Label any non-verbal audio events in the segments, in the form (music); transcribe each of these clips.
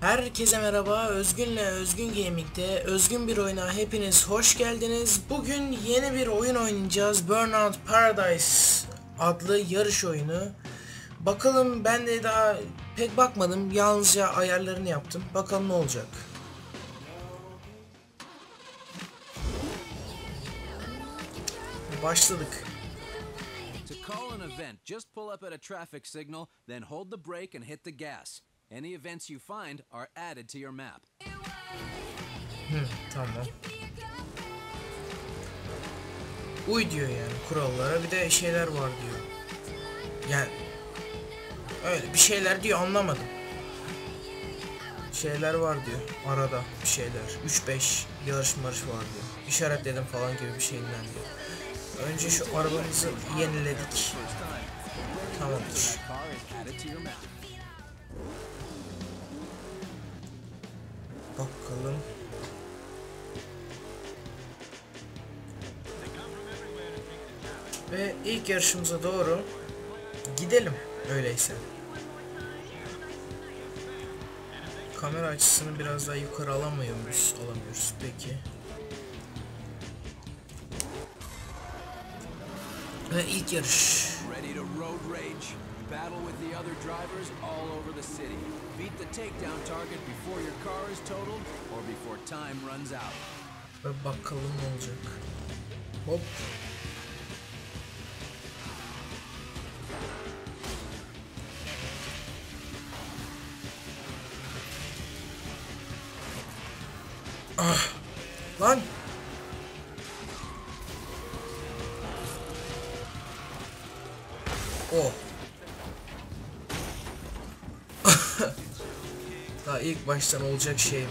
Herkese merhaba. Özgün'le Özgün Gaming'de Özgün bir oyuna hepiniz hoş geldiniz. Bugün yeni bir oyun oynayacağız. Burnout Paradise adlı yarış oyunu. Bakalım ben de daha pek bakmadım. Yalnızca ayarlarını yaptım. Bakalım ne olacak. Başladık. To call an event, just pull up at a traffic signal, then hold the brake and hit the gas. Any events you find are added to your map. Tamam. Uy diyor yani kurallara bir de şeyler var diyor. Yani öyle bir şeyler diyor anlamadım. Şeyler var diyor arada bir şeyler. 3-5 yarış marış var diyor. İşaretledim falan gibi bir şeyler diyor. Önce şu arabamızı yeniledik. Tamamdır. İlk yarışımıza doğru gidelim öyleyse. Kamera açısını biraz daha yukarı alamıyor muyuz? Alamıyoruz. Peki. Ve ilk yarış. Battle with the other drivers all over the city. Beat the takedown target before your car is totaled or before time runs out. Ve bakalım ne olacak. Hop. Ah. Lan. Oh. (laughs) Daha ilk baştan olacak şey mi?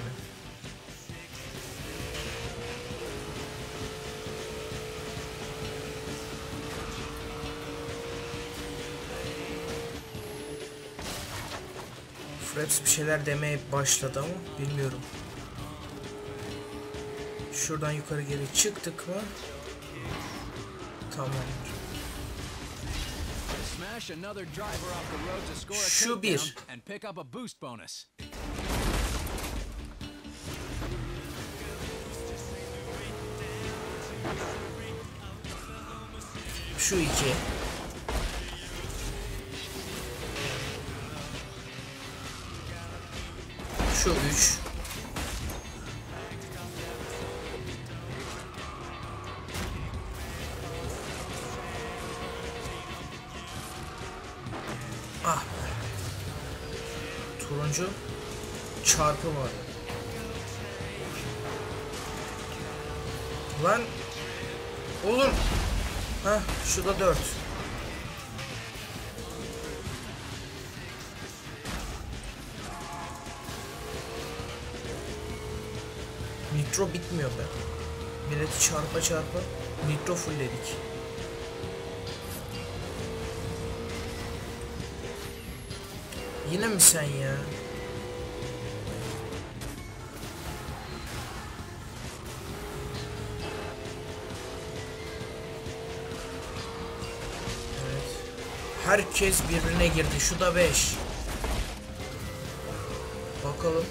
Fraps bir şeyler demeye başladı ama bilmiyorum. Şuradan yukarı geri çıktık mı? Tamamdır. Şu bir. Şu iki. Şu üç. Ah be. Turuncu çarpı var. Lan oğlum. Heh şu da dört. Nitro bitmiyor be. Milleti çarpa çarpa nitro fullledik. Yine mi sen ya? Herkes birbirine girdi. Şu da 5. Bakalım.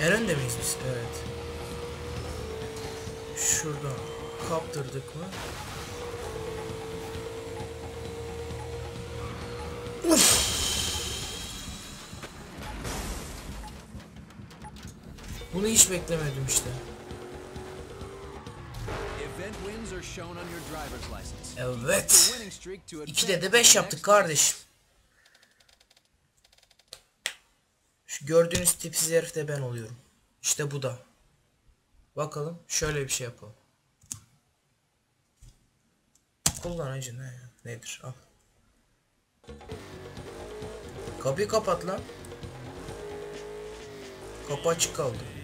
En önde miyiz biz? Evet. Şuradan kaptırdık mı? Bunu hiç beklemedim işte. Evet. winning streak to 2'de advance de to 5 the yaptık next kardeş. Şu gördüğünüz tipsiz herif de ben oluyorum. İşte bu da. Bakalım şöyle bir şey yapalım. Kullanıcı ne? Nedir? Al. Kapıyı kapat lan. Kapı açık kaldı.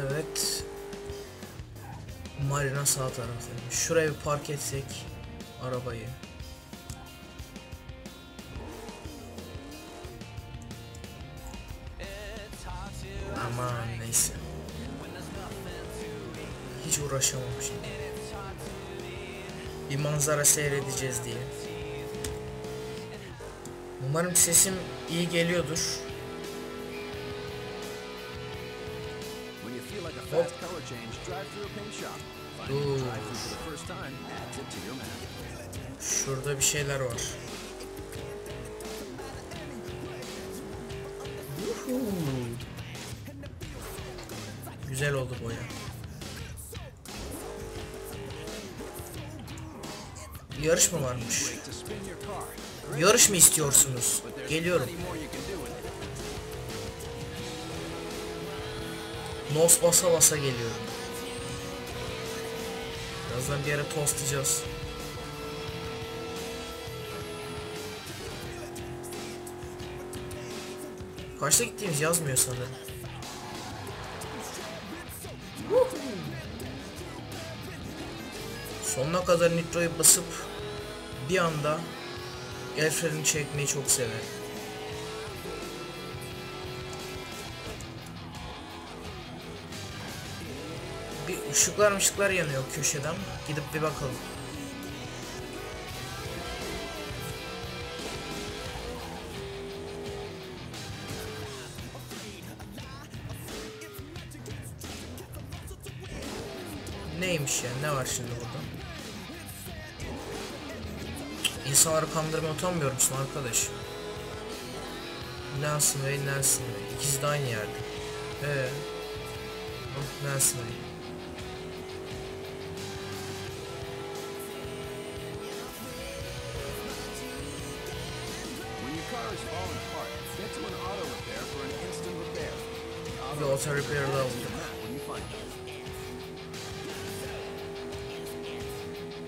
Evet. Marina sağ tarafta. Şuraya bir park etsek arabayı. Aman neyse. hiç uğraşamam şimdi. Bir manzara seyredeceğiz diye. Umarım sesim iyi geliyordur. Like a fast color change, drive through a paint shop. Şurada bir şeyler var. Güzel oldu boya. Yarış mı varmış? Yarış mı istiyorsunuz? Geliyorum. Nos basa basa geliyorum. Birazdan bir yere tostlayacağız. Kaçta gittiğimiz yazmıyor sanırım. Sonuna kadar nitroyu basıp bir anda el freni çekmeyi çok severim. Bir ışıklar yanıyor köşeden. Gidip bir bakalım. Neymiş ya? Ne var şimdi burada? İnsanları kandırmaya utanmıyor musun arkadaş? Nelson Way, Nelson Way. İkisi de aynı yerde. Ee, oh, Nelson Way. Bir auto repair daha is bulduk.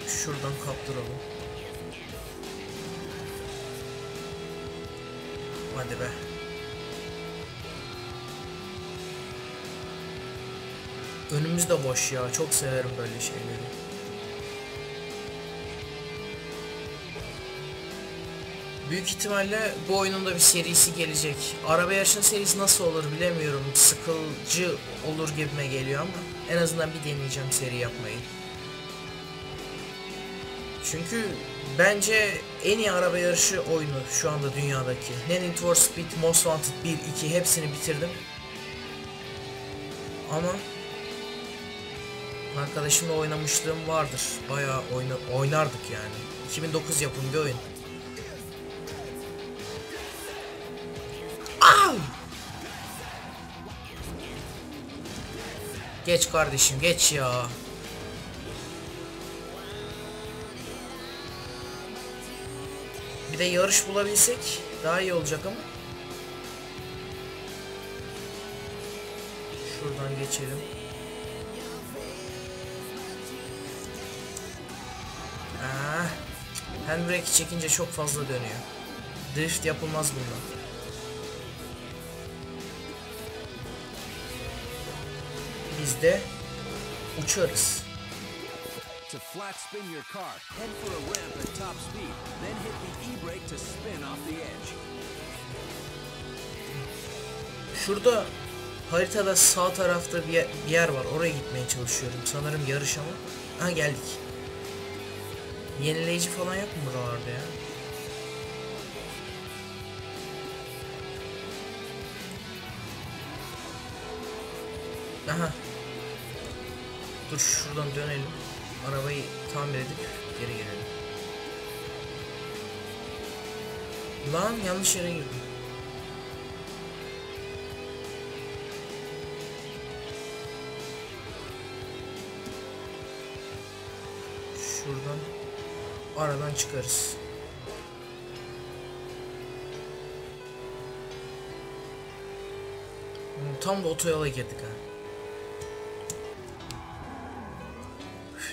Şuradan kaptıralım. Hadi be. Önümüz de boş ya. Çok severim böyle şeyleri. Büyük ihtimalle bu oyunun da bir serisi gelecek. Araba yarışının serisi nasıl olur bilemiyorum. Sıkıcı olur gibime geliyor ama en azından bir deneyeceğim seri yapmayı. Çünkü bence en iyi araba yarışı oyunu şu anda dünyadaki. Ne Need for Speed, Most Wanted 1, 2 hepsini bitirdim. Ama arkadaşımla oynamışlığım vardır. Bayağı oyna oynardık yani. 2009 yapımı bir oyun. Geç kardeşim geç ya. Bir de yarış bulabilsek daha iyi olacak ama. Şuradan geçelim. Ah, handbrake çekince çok fazla dönüyor. Drift yapılmaz bundan. Biz de uçarız. To flat spin your car, head for a ramp at top speed, then hit the e-brake to spin off the edge. Şurada haritada sağ tarafta bir yer, bir yer var. Oraya gitmeye çalışıyorum. Sanırım yarış ama. Ha geldik. Yenileyici falan yok mu buralarda ya? Aha. Dur şuradan dönelim. Arabayı tamir edip geri gelelim. Lan yanlış yere girdim. Şuradan aradan çıkarız. Tam da otoyola girdik ha.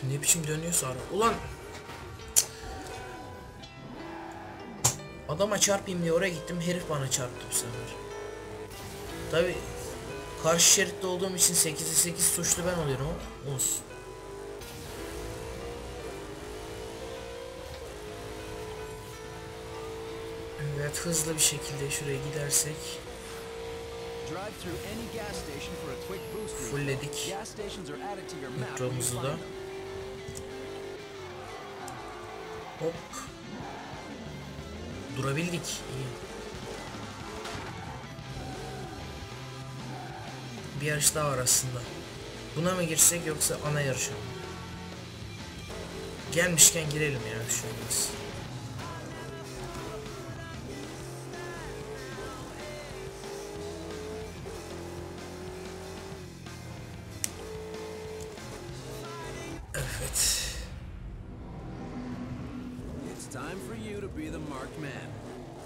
Ne biçim dönüyorsa araba. Ulan Adama çarpayım diye oraya gittim herif bana çarptı bu sefer. Tabi karşı şeritte olduğum için 8'e 8 suçlu ben oluyorum ama olsun. Evet hızlı bir şekilde şuraya gidersek Drive through any Hop. Durabildik. İyi. Bir yarış daha var aslında. Buna mı girsek yoksa ana yarışa mı? Gelmişken girelim ya bir şey marked man.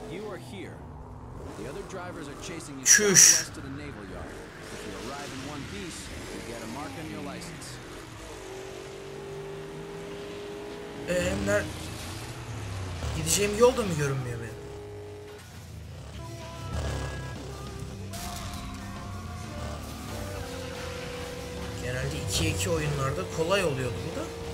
You are here. The other drivers are chasing you southwest to the naval yard. If you arrive in one piece, you get a mark on your license. Ner... Gideceğim yol da mı görünmüyor benim? Genelde 2'ye 2 oyunlarda kolay oluyordu bu da.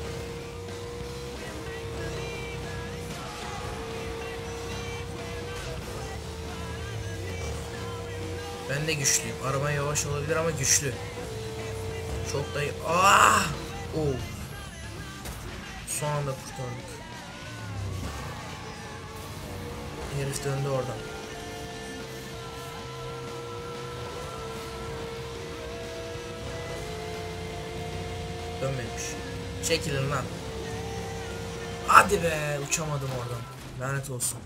Ben de güçlüyüm. Araba yavaş olabilir ama güçlü. Çok da... Ah! Oo. Son anda kurtardık. Herif döndü oradan. Dönmemiş. Çekilin lan. Hadi be uçamadım oradan. Lanet olsun.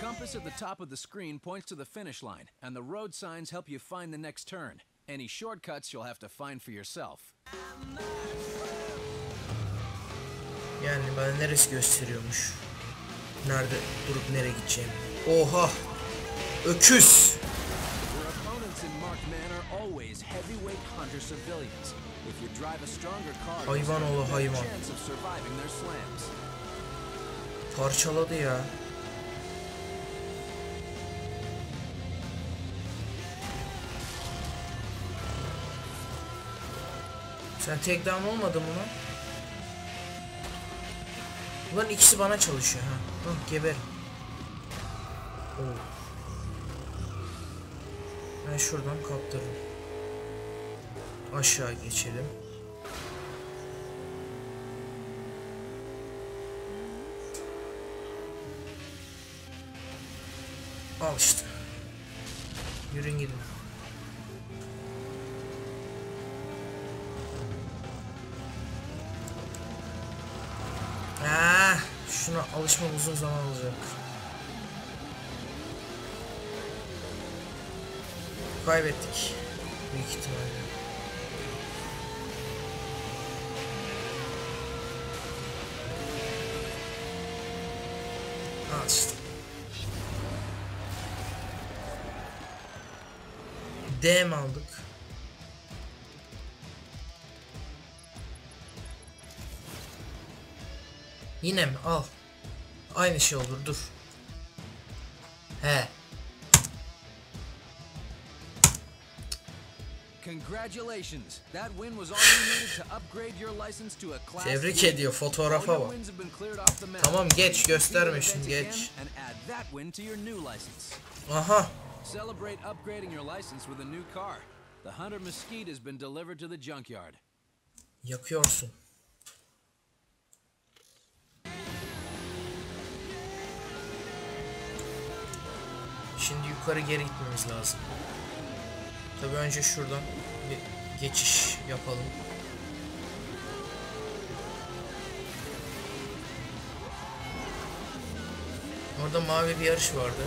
Compass at the top of the screen points to the finish line, and the road signs help you find the next turn. Any shortcuts you'll have to find for yourself. Yani bana neresi gösteriyormuş. Nerede durup nereye gideceğim. Oha! Öküz! Your opponents in marked man Sen tek down olmadın mı lan? Ulan ikisi bana çalışıyor ha. Hah geber. Oo. Ben şuradan kaptırırım. Aşağı geçelim. Al işte. Yürüyün gidin. Şuna alışmam uzun zaman alacak. Kaybettik. Büyük ihtimalle. Al işte. Aldık? Yine mi? Al. Aynı şey olur dur. He. Congratulations! That win was all you needed to upgrade your license to a class Tebrik ediyor fotoğrafa bak. Tamam, geç, gösterme şimdi, geç. Aha. Celebrate upgrading your license with a new car. The Hunter Mesquite has been delivered to the junkyard. Yakıyorsun. Şimdi yukarı geri gitmemiz lazım. Tabii önce şuradan bir geçiş yapalım. Orada mavi bir yarış vardı.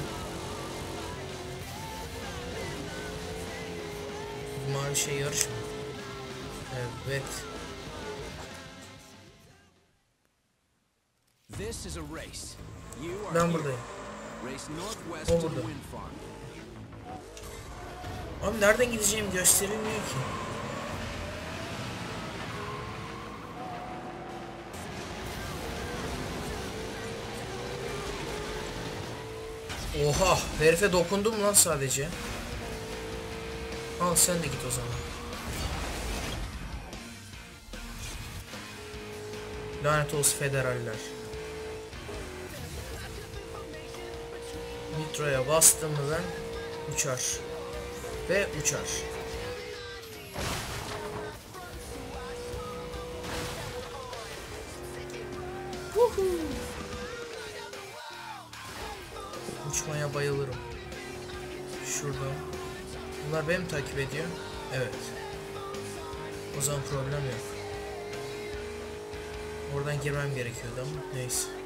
Bu mavi şey yarış mı? Evet. This is a race. You are Ben buradayım. O burada. Abi nereden gideceğim gösterilmiyor ki. Oha herife dokundum lan sadece. Al sen de git o zaman. Lanet olsun federaller. Mı ben uçar. Ve uçar. Uçmaya bayılırım. Şurada. Bunlar beni mi takip ediyor? Evet. O zaman problem yok. Oradan girmem gerekiyordu ama neyse.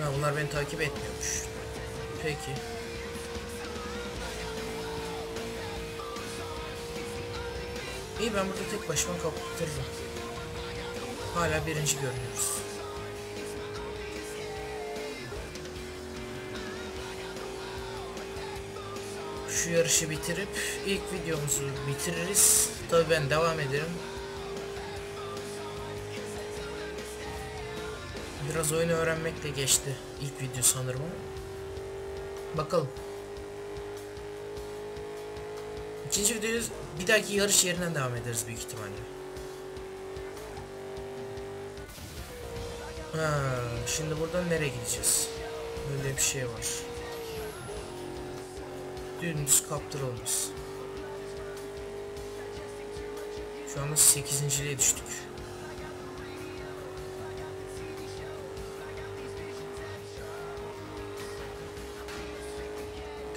Ha bunlar beni takip etmiyormuş. Peki. İyi ben burada tek başıma kaptırırım. Hala birinci görünüyoruz. Şu yarışı bitirip ilk videomuzu bitiririz. Tabii ben devam ederim. Biraz oyunu öğrenmekle geçti ilk video sanırım ama. Bakalım. İkinci videoyu bir dahaki yarış yerinden devam ederiz büyük ihtimalle. Ha, şimdi buradan nereye gideceğiz? Böyle bir şey var. Dümdüz kaptırılmış. Şu anda 8.liğe düştük.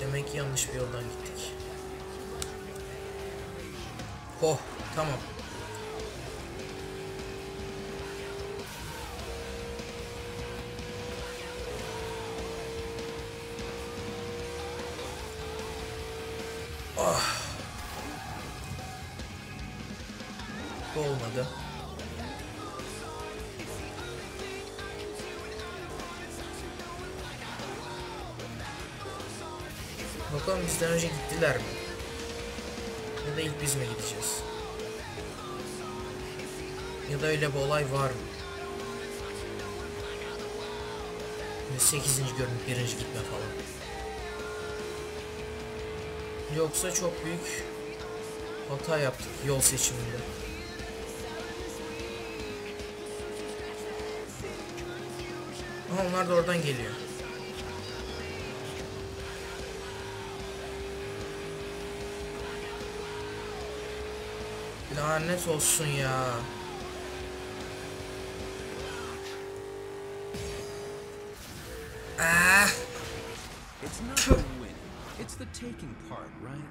Demek ki yanlış bir yoldan gittik. Oh, tamam. Bizden önce gittiler mi? Ya da ilk biz mi gideceğiz? Ya da öyle bir olay var mı? 8. görünüp birinci gitme falan. Yoksa çok büyük hata yaptık yol seçiminde. Ama onlar da oradan geliyor. Lanet olsun ya. Ah. It's not the winning, it's the taking part, right?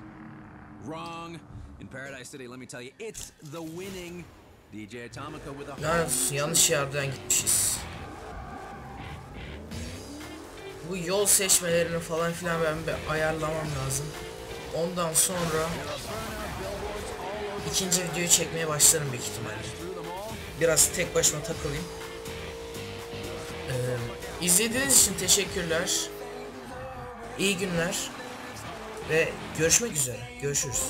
Wrong. In Paradise City, let me tell you, it's the winning. DJ Atomica with a olsun yanlış yerden gitmişiz. Bu yol seçmelerini falan filan ben bir ayarlamam lazım. Ondan sonra ikinci videoyu çekmeye başlarım büyük ihtimalle. Biraz tek başıma takılayım. Ee, izlediğiniz için teşekkürler. İyi günler. Ve görüşmek üzere. Görüşürüz.